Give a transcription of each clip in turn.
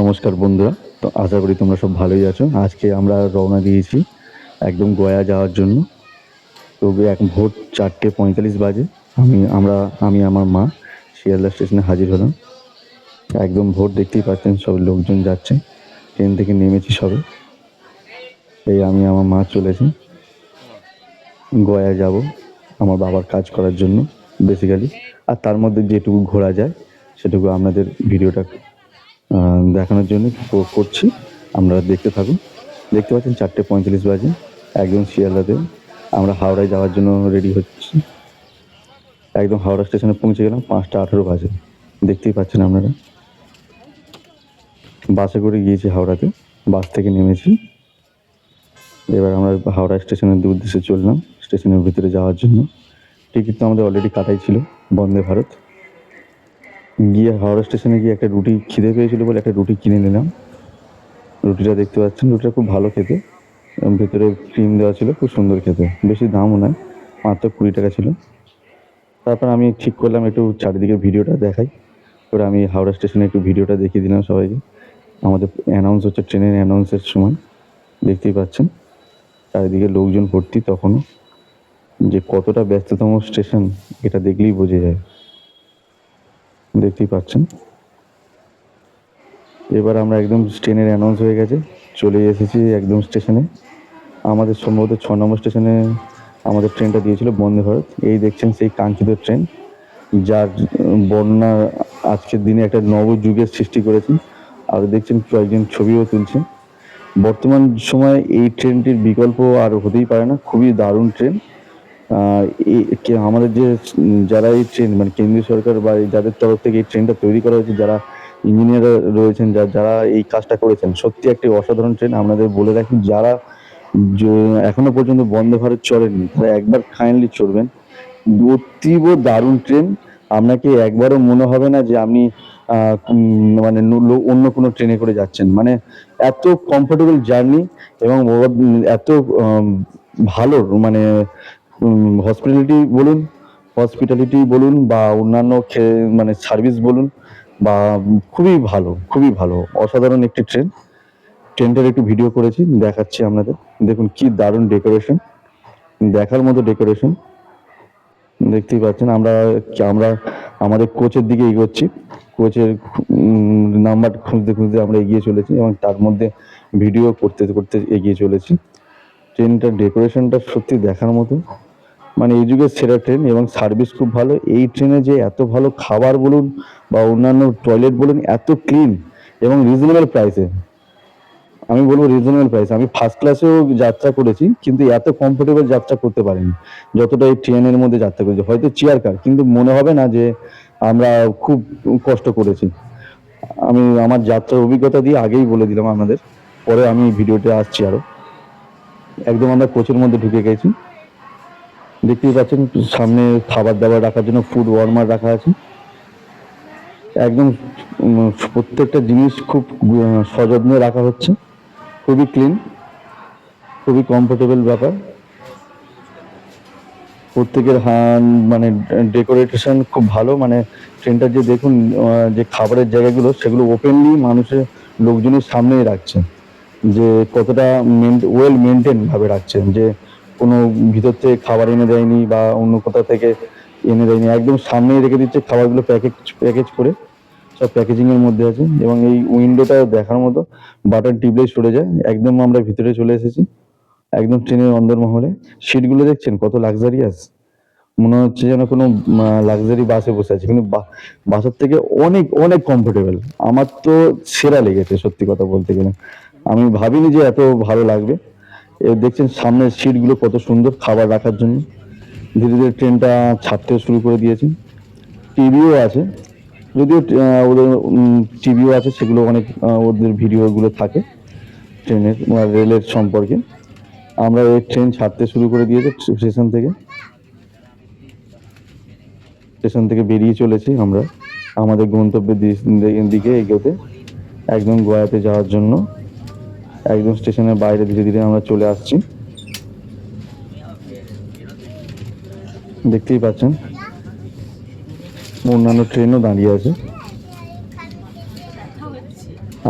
নমস্কার বন্ধুরা। তো আশা করি তোমরা সব ভালোই আছো। আজকে আমরা রওনা দিয়েছি একদম গয়া যাওয়ার জন্য। তো এক ভোর চারটে পঁয়তাল্লিশ বাজে। আমি, আমরা, আমি, আমার মা শিয়ালদা স্টেশনে হাজির হলাম। একদম ভোর দেখতেই পাচ্ছেন সব লোকজন যাচ্ছে। ট্রেন থেকে নেমেছি সবে। এই আমি, আমার মা চলেছি গয়া যাব আমার বাবার কাজ করার জন্য বেসিক্যালি আর তার মধ্যে যেটুকু ঘোরা যায়, সেটুকু আপনাদের ভিডিওটা দেখানোর জন্য করছি, আমরা দেখতে থাকুন। দেখতে পাচ্ছেন চারটে পঁয়তাল্লিশ বাজে, একদম শিয়ালদাতে। আমরা হাওড়ায় যাওয়ার জন্য রেডি হচ্ছি। একদম হাওড়া স্টেশনে পৌঁছে গেলাম, পাঁচটা আঠেরো বাজে। দেখতেই পাচ্ছেন আপনারা। বাসে করে গিয়েছি হাওড়াতে, বাস থেকে নেমেছি। এবার আমরা হাওড়া স্টেশনের উদ্দেশ্যে চললাম, স্টেশনের ভিতরে যাওয়ার জন্য। টিকিট তো আমাদের অলরেডি কাটাই ছিল, বন্দে ভারত। গিয়ে হাওড়া স্টেশনে গিয়ে একটা রুটি খিদে পেয়েছিল বলে একটা রুটি কিনে নিলাম। রুটিটা দেখতে পাচ্ছেন, রুটিটা খুব ভালো খেতে। ভেতরে ক্রিম দেওয়া ছিল, খুব সুন্দর খেতে। বেশি দামও নয়, মাত্র কুড়ি টাকা ছিল। তারপর আমি ঠিক করলাম একটু চারিদিকে ভিডিওটা দেখাই। করে আমি হাওড়া স্টেশনে একটু ভিডিওটা দেখিয়ে দিলাম সবাইকে। আমাদের অ্যানাউন্স হচ্ছে ট্রেনের অ্যানাউন্সের সময়। দেখতেই পাচ্ছেন, চারিদিকে লোকজন ভর্তি তখনও। যে কতটা ব্যস্ততম স্টেশন, এটা দেখলেই বোঝা যায়। দেখতেই পাচ্ছেন। এবার আমরা একদম ট্রেনের অ্যানাউন্স হয়ে গেছে। চলে এসেছি একদম স্টেশনে। আমাদের সম্ভবত ছ নম্বর স্টেশনে আমাদের ট্রেনটা দিয়েছিল বন্দে ভারত। এই দেখছেন সেই কাঙ্ক্ষিত ট্রেন, যার বর্ণনা আজকের দিনে একটা নবযুগের সৃষ্টি করেছে। আর দেখছেন কয়েকজন ছবিও তুলছে। বর্তমান সময়ে এই ট্রেনটির বিকল্প আর হতেই পারে না। খুবই দারুণ ট্রেন। আমাদের যে যারা এই ট্রেন মানে কেন্দ্রীয় সরকার বা যাদের তরফ থেকে এই ট্রেনটা তৈরি করা হয়েছে, যারা ইঞ্জিনিয়ার রয়েছেন, যা- যারা এই কাজটা করেছেন, সত্যি একটি অসাধারণ ট্রেন আপনাদের বলে রাখি, যারা এখনও পর্যন্ত বন্দে ভারত চড়েননি তারা একবার কাইন্ডলি চড়বেন। অতীব দারুণ ট্রেন আপনাকে একবারও মনে হবে না যে আপনি মানে অন্য কোনো ট্রেনে করে যাচ্ছেন। মানে এত কমফোর্টেবল জার্নি এবং এত ভালো মানে হসপিটালিটি বলুন হসপিটালিটি বলুন বা অন্যান্য মানে সার্ভিস বলুন বা খুবই ভালো খুবই ভালো, অসাধারণ একটি ট্রেন ট্রেনটার একটু ভিডিও করেছি, দেখাচ্ছি আপনাদের। দেখুন কি দারুণ ডেকোরেশন দেখার মতো ডেকোরেশন দেখতেই পাচ্ছেন, আমরা আমরা, আমাদের কোচের দিকে এগোচ্ছি। কোচের নাম্বার খুঁজতে খুঁজতে আমরা এগিয়ে চলেছি এবং তার মধ্যে ভিডিও করতে করতে এগিয়ে চলেছি। ট্রেনটার ডেকোরেশনটা সত্যি দেখার মতো। মানে এই যুগের সেরা ট্রেন এবং সার্ভিস খুব ভালো। এই ট্রেনে যে এত ভালো খাবার বলুন বা অন্যান্য টয়লেট বলুন, এত ক্লিন এবং রিজনেবল প্রাইসে আমি বলব রিজনেবল প্রাইস আমি ফার্স্ট ক্লাসেও যাত্রা করেছি, কিন্তু এত কমফোর্টেবল যাত্রা করতে পারিনি। যতটা এই ট্রেনের মধ্যে যাত্রা করেছি, হয়তো চেয়ার কার কিন্তু মনে হবে না যে আমরা খুব কষ্ট করেছি। আমি আমার যাত্রার অভিজ্ঞতা দিয়ে আগেই বলে দিলাম আপনাদের, পরে আমি ভিডিওতে আসছি আরও। একদম আমরা কোচের মধ্যে ঢুকে গেছি। দেখতেই পাচ্ছেন, সামনে খাবার দাবার রাখার জন্য ফুড ওয়ার্মার রাখা আছে। একদম প্রত্যেকটা জিনিস খুব সযত্নে রাখা হচ্ছে। খুবই ক্লিন খুবই কমফোর্টেবল ব্যাপার। প্রত্যেকের হান মানে ডেকোরেশন খুব ভালো। মানে ট্রেনটার যে দেখুন যে খাবারের জায়গাগুলো, সেগুলো ওপেনলি মানুষের লোকজনের সামনেই রাখছে। যে কতটা ওয়েল মেনটেন ভাবে রাখছেন যে কোনো ভিতর থেকে খাবার এনে দেয়নি বা অন্য কোথাও থেকে এনে দেয়নি। একদম সামনেই রেখে দিচ্ছে খাবারগুলো প্যাকেজ প্যাকেজ করে। সব প্যাকেজিং এর মধ্যে আছে এবং এই উইন্ডোটা দেখার মতো বাটন টিপলেই সরে যায়। একদম আমরা ভিতরে চলে এসেছি, একদম ট্রেনের অন্দরমহলে। সিটগুলো দেখছেন কত লাক্সারিয়াস মনে হচ্ছে যেন কোনো লাক্সারি বাসে বসে আছে। কিন্তু বাসের থেকে অনেক অনেক কমফোর্টেবল আমার তো সেরা লেগেছে সত্যি কথা বলতে গেলে। আমি ভাবিনি যে এত ভালো লাগবে। দেখছেন সামনের সিটগুলো কত সুন্দর খাবার রাখার জন্য। ধীরে ধীরে ট্রেনটা ছাড়তেও শুরু করে দিয়েছে। টিভিও আছে। যদিও ওদের টিভিও আছে, সেগুলো অনেক ওদের ভিডিওগুলো থাকে ট্রেনের রেলের সম্পর্কে। আমরা এই ট্রেন ছাড়তে শুরু করে দিয়েছে স্টেশন থেকে। স্টেশন থেকে বেরিয়ে চলেছি আমরা। আমাদের গন্তব্যের দিকে এগোতে, একদম গোয়াতে যাওয়ার জন্য। একদম স্টেশনের বাইরে ধীরে ধীরে আমরা চলে আসছি। দেখতেই পাচ্ছেন, অন্যান্য ট্রেনও দাঁড়িয়ে আছে।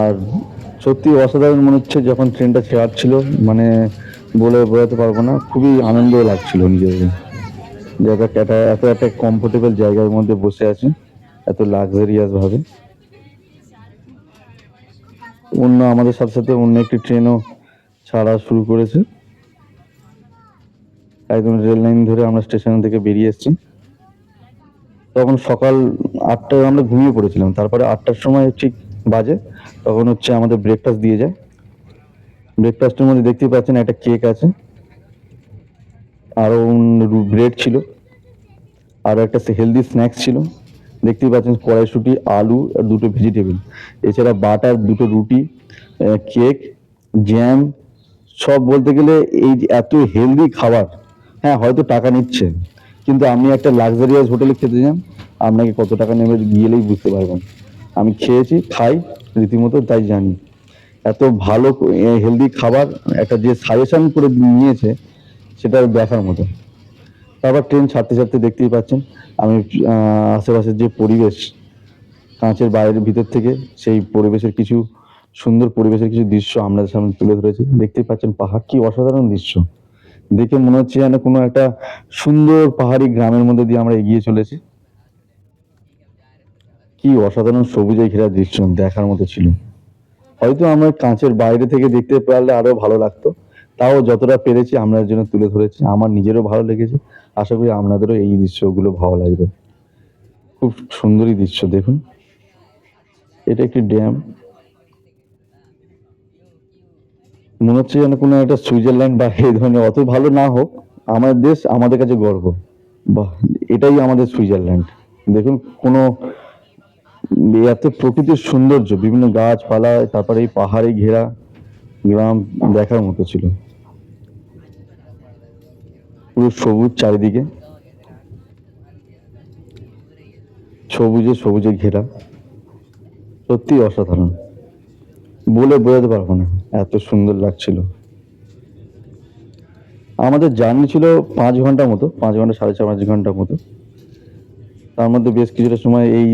আর সত্যি অসাধারণ মনে হচ্ছে যখন ট্রেনটা ছেড়াচ্ছিল মানে বলে বোঝাতে পারব না, খুবই আনন্দ লাগছিল নিজেকে যে একটা এত একটা কমফোর্টেবল জায়গার মধ্যে বসে আছি, এত লাক্সারিয়াস ভাবে। অন্য আমাদের সাথে সাথে অন্য একটি ট্রেনও ছাড়া শুরু করেছে। একদম রেল লাইন ধরে আমরা স্টেশন থেকে বেরিয়ে এসেছি। তখন সকাল আটটায় আমরা ঘুমিয়ে পড়েছিলাম। তারপরে আটটার সময় ঠিক বাজে। তখন হচ্ছে আমাদের ব্রেকফাস্ট দিয়ে যায়। ব্রেকফাস্টের মধ্যে দেখতেই পাচ্ছেন একটা কেক আছে। আরও ব্রেড ছিল। আরও একটা হেলদি স্ন্যাক্স ছিল। দেখতেই পাচ্ছেন কড়াইশুটি, আলু আর দুটো ভেজিটেবল এছাড়া বাটার, দুটো রুটি কেক জ্যাম সব বলতে গেলে এই এত হেলদি খাবার হ্যাঁ হয়তো টাকা নিচ্ছে, কিন্তু আপনি একটা লাক্সারিয়াস হোটেলে খেতে যান আপনাকে কত টাকা নেবে গেলেই বুঝতে পারবেন। আমি খেয়েছি, খাই, রীতিমতো তাই জানি। এত ভালো হেলদি খাবার, একটা যে সাজেশন করে নিয়েছে সেটা দেখার মতো। তারপর ট্রেন ছাড়তে ছাড়তে দেখতেই পাচ্ছেন, আমি আশেপাশের যে পরিবেশ, কাঁচের বাইরের ভিতর থেকে সেই পরিবেশের কিছু সুন্দর পরিবেশের কিছু দৃশ্য আপনাদের সামনে তুলে ধরেছি। দেখতেই পাচ্ছেন পাহাড়, কি অসাধারণ দৃশ্য। দেখে মনে হচ্ছে যেন কোনো একটা সুন্দর পাহাড়ি গ্রামের মধ্যে দিয়ে আমরা এগিয়ে চলেছি। কি অসাধারণ সবুজে ঘেরা দৃশ্য দেখার মতো ছিল। হয়তো আমরা কাঁচের বাইরে থেকে দেখতে পারলে আরও ভালো লাগতো। তাও যতটা পেরেছি আমরা জন্য তুলে ধরেছি। আমার নিজেরও ভালো লেগেছে। আশা করি আপনাদেরও এই দৃশ্যগুলো ভালো লাগবে। খুব সুন্দরই দৃশ্য, দেখুন। এটা একটি ড্যাম। মনে হচ্ছে যেন কোনো একটা সুইজারল্যান্ড বা এই ধরনের, অত ভালো না হোক আমার দেশ আমাদের কাছে গর্ব। বাহ, এটাই আমাদের সুইজারল্যান্ড। দেখুন, কোনো এত প্রকৃতির সৌন্দর্য, বিভিন্ন গাছপালা, তারপরে এই পাহাড়ে ঘেরা, গ্রাম দেখার মতো ছিল। পুরো সবুজ চারিদিকে। সবুজে সবুজে ঘেরা। সত্যি অসাধারণ। বলে বোঝাতে পারব না এত সুন্দর লাগছিল। আমাদের জার্নি ছিল পাঁচ ঘণ্টা মতো, পাঁচ ঘণ্টা সাড়ে চার, পাঁচ ঘণ্টার মতো। তার মধ্যে বেশ কিছুটা সময় এই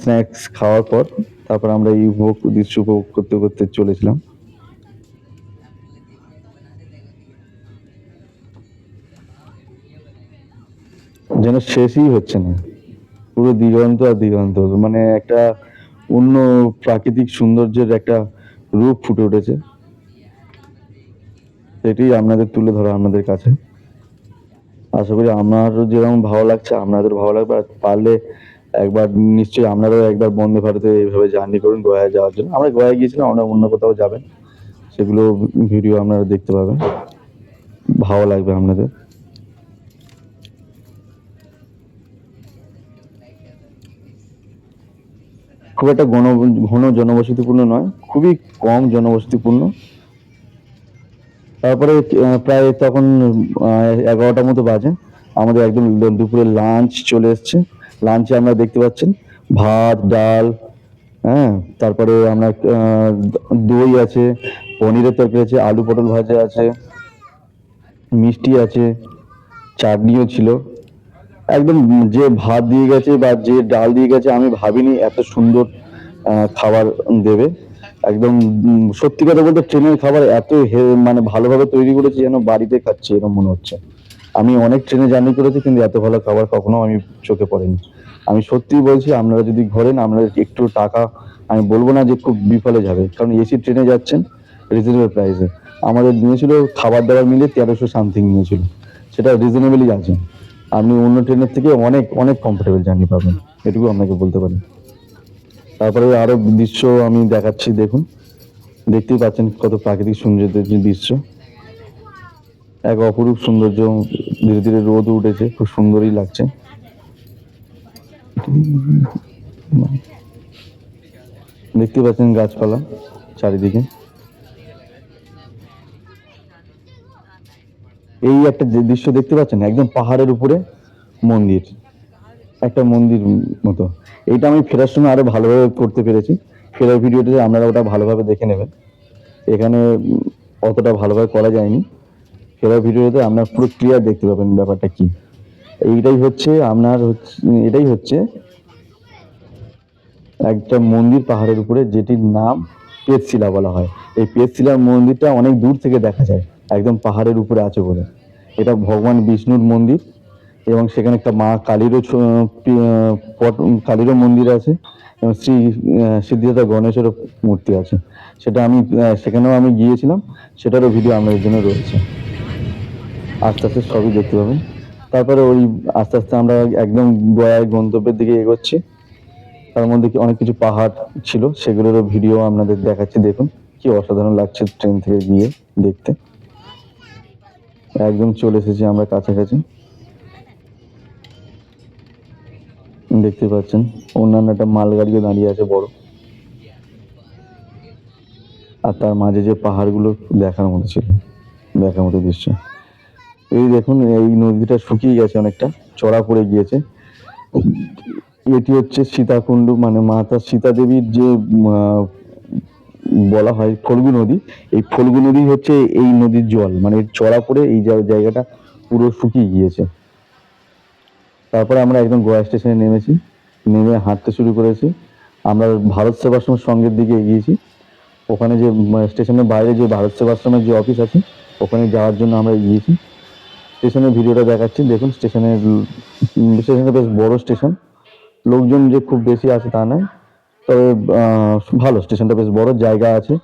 স্ন্যাক্স খাওয়ার পর তারপর আমরা এই উপভোগ দৃশ্য উপভোগ করতে করতে চলেছিলাম। যেন শেষই হচ্ছে না। পুরো দিগন্ত আর দিগন্ত। মানে একটা অন্য প্রাকৃতিক সৌন্দর্যের একটা রূপ ফুটে উঠেছে। সেটি আপনাদের তুলে ধরা আপনাদের কাছে। আশা করি আপনারও যেরকম ভালো লাগছে, আপনাদের ভালো লাগবে। আর পারলে একবার নিশ্চয়ই আপনারাও একবার বন্দে ভারতে এইভাবে জার্নি করুন, গোয়ায় যাওয়ার জন্য। আমরা গোয়ায় গিয়েছিলাম আমরা অন্য কোথাও যাবেন। সেগুলো ভিডিও আপনারা দেখতে পাবেন। ভালো লাগবে আপনাদের। খুব একটা ঘন ঘন জনবসতিপূর্ণ নয়, খুবই কম জনবসতিপূর্ণ। তারপরে প্রায় তখন এগারোটার মতো বাজে। আমাদের একদম দুপুরে লাঞ্চ চলে এসছে। লাঞ্চে আমরা দেখতে পাচ্ছেন ভাত, ডাল হ্যাঁ তারপরে আমরা দই আছে, পনিরের তরকারি আছে, আলু পটল ভাজা আছে, মিষ্টি আছে, চাটনিও ছিল। একদম যে ভাত দিয়ে গেছে বা যে ডাল দিয়ে গেছে, আমি ভাবিনি এত সুন্দর খাবার দেবে। একদম সত্যি কথা বলতে ট্রেনের খাবার এত মানে ভালোভাবে তৈরি করেছে যেন বাড়িতে খাচ্ছি এরকম মনে হচ্ছে। আমি অনেক ট্রেনে জার্নি করেছি, কিন্তু এত ভালো খাবার কখনো আমি চোখে পড়েনি। আমি সত্যিই বলছি, আপনারা যদি ঘোরেন, আপনারা একটু টাকা, আমি বলব না যে খুব বিফলে যাবে, কারণ এসি ট্রেনে যাচ্ছেন রিজনেবল প্রাইসে আমাদের নিয়েছিল, খাবার দাবার মিলে তেরোশো সামথিং নিয়েছিল। সেটা রিজনেবলই আছে আপনি অন্য ট্রেনের থেকে অনেক অনেক কমফোর্টেবল জার্নি পাবেন এটুকু আপনাকে বলতে পারি। তারপরে আরও দৃশ্য আমি দেখাচ্ছি, দেখুন। দেখতেই পাচ্ছেন কত প্রাকৃতিক সৌন্দর্যের দৃশ্য। এক অপরূপ সৌন্দর্য, ধীরে ধীরে রোদ উঠেছে, খুব সুন্দরই লাগছে। দেখতে পাচ্ছেন গাছপালা চারিদিকে। এই একটা দৃশ্য দেখতে পাচ্ছেন, একদম পাহাড়ের উপরে মন্দির, একটা মন্দির মতো। এইটা আমি ফেরার সময় আরও ভালোভাবে করতে পেরেছি। ফেরার ভিডিওতে আপনারা ওটা ভালোভাবে দেখে নেবেন। এখানে অতটা ভালোভাবে করা যায়নি। ফেরার ভিডিওতে আপনার পুরো ক্লিয়ার দেখতে পাবেন ব্যাপারটা কি। এইটাই হচ্ছে আপনার হচ্ছে, এটাই হচ্ছে একটা মন্দির পাহাড়ের উপরে, যেটির নাম পেতশিলা বলা হয়। এই পেতশিলার মন্দিরটা অনেক দূর থেকে দেখা যায়। একদম পাহাড়ের উপরে আছে বলে। এটা ভগবান বিষ্ণুর মন্দির এবং সেখানে একটা মা কালীরও পট- কালীরও মন্দির আছে এবং শ্রী সিদ্ধিদাতা গণেশেরও মূর্তি আছে। সেটা আমি সেখানেও আমি গিয়েছিলাম, সেটারও ভিডিও আপনাদের জন্য রয়েছে। আস্তে আস্তে সবই দেখতে পাবেন। তারপরে ওই, আস্তে আস্তে আমরা একদম গয়ার গন্তব্যের দিকে এগোচ্ছি। তার মধ্যে কি অনেক কিছু পাহাড় ছিল, সেগুলোরও ভিডিও আপনাদের দেখাচ্ছি। দেখুন, কি অসাধারণ লাগছে ট্রেন থেকে গিয়ে দেখতে। একদম চলে এসেছি আমরা কাছাকাছি। দেখতে পাচ্ছেন, অন্যান্য একটা মালগাড়িও দাঁড়িয়ে আছে বড়। আর তার মাঝে যে পাহাড়গুলো দেখার মতো ছিল, দেখার মতো দৃশ্য। এই দেখুন, এই নদীটা শুকিয়ে গেছে অনেকটা, চড়া পড়ে গিয়েছে। এটি হচ্ছে সীতাকুণ্ড মানে মাতা সীতা দেবীর যে বলা হয় ফল্গু নদী। এই ফল্গু নদী হচ্ছে এই নদীর জল। মানে চড়া পড়ে এই জায়গাটা পুরো শুকিয়ে গিয়েছে। তারপরে আমরা একদম গোয়া স্টেশনে নেমেছি। নেমে হাঁটতে শুরু করেছি। আমরা ভারত সেবাশ্রমের সঙ্গের দিকে এগিয়েছি। ওখানে যে স্টেশনের বাইরে যে ভারত সেবাশ্রমের যে অফিস আছে, ওখানে যাওয়ার জন্য আমরা এগিয়েছি। স্টেশনের ভিডিওটা দেখাচ্ছি। দেখুন, স্টেশনের স্টেশনটা বেশ বড় স্টেশন। লোকজন যে খুব বেশি আছে তা নয়। তবে ভালো স্টেশনটা বেশ বড় জায়গা আছে।